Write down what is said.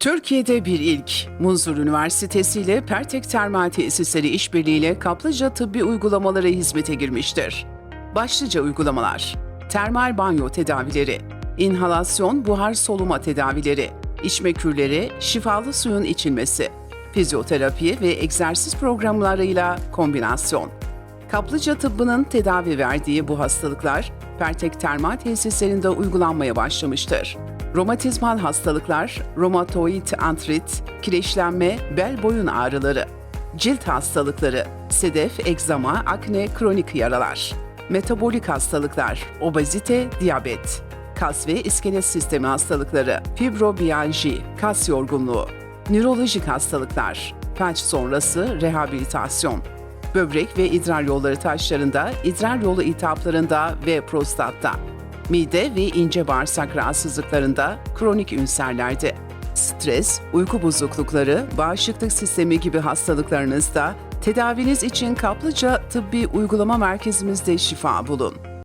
Türkiye'de bir ilk, Munzur Üniversitesi ile Pertek Termal Tesisleri işbirliğiyle kaplıca tıbbi uygulamaları hizmete girmiştir. Başlıca uygulamalar, termal banyo tedavileri, inhalasyon buhar soluma tedavileri, içme kürleri, şifalı suyun içilmesi, fizyoterapi ve egzersiz programlarıyla kombinasyon. Kaplıca tıbbının tedavi verdiği bu hastalıklar Pertek Termal Tesislerinde uygulanmaya başlamıştır. Romatizmal hastalıklar, romatoid antrit, kireçlenme, bel boyun ağrıları, cilt hastalıkları, sedef, egzama, akne, kronik yaralar, metabolik hastalıklar, obezite, diyabet, kas ve iskelet sistemi hastalıkları, fibromiyalji, kas yorgunluğu, nörolojik hastalıklar, felç sonrası rehabilitasyon, böbrek ve idrar yolları taşlarında, idrar yolu iltihaplarında ve prostatta, mide ve ince bağırsak rahatsızlıklarında, kronik ünserlerde, stres, uyku bozuklukları, bağışıklık sistemi gibi hastalıklarınızda tedaviniz için kaplıca tıbbi uygulama merkezimizde şifa bulun.